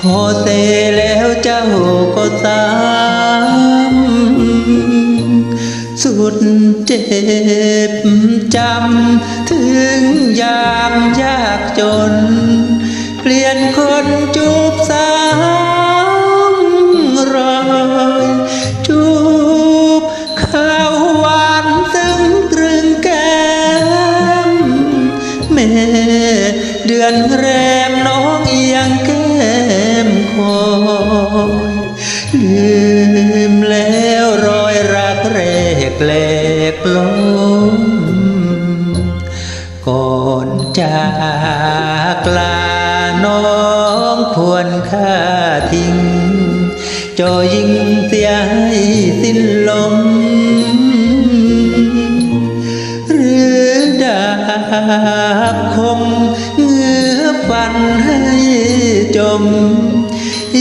พอเสแล้วเจ้าก็ตามสุดเจ็บจำ ถึงยามยากจน เปลี่ยนคนจูบสา ลืมแล้วรอยรักแรกแหลกลมก่อนจากลาน้องควรค่าทิ้งจอยิงเสียให้สิ้นลม หรือดาบคมเงื้อฟันให้จม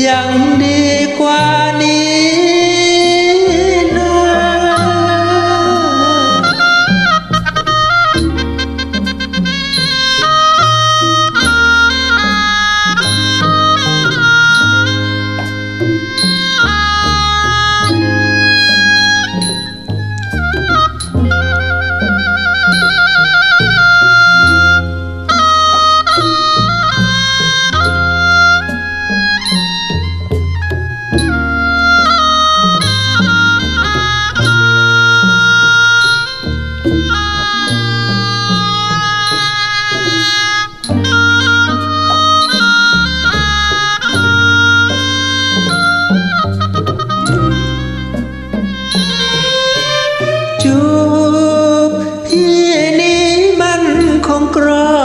ยังดี จูบพี่นี้มันคงกรอ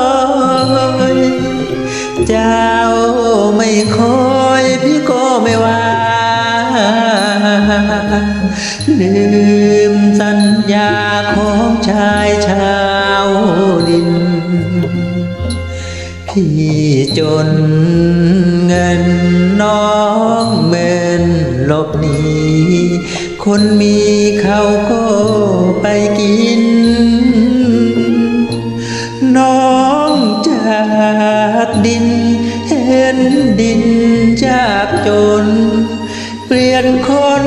ยเจ้าไม่คอยพี่ก็ไม่ว่าลืมสัญญาของชายชาวดิน พี่จนเงินน้องเมินหลบหนีคนมีเขาก็ เห็นดินจากจน เปลี่ยนคน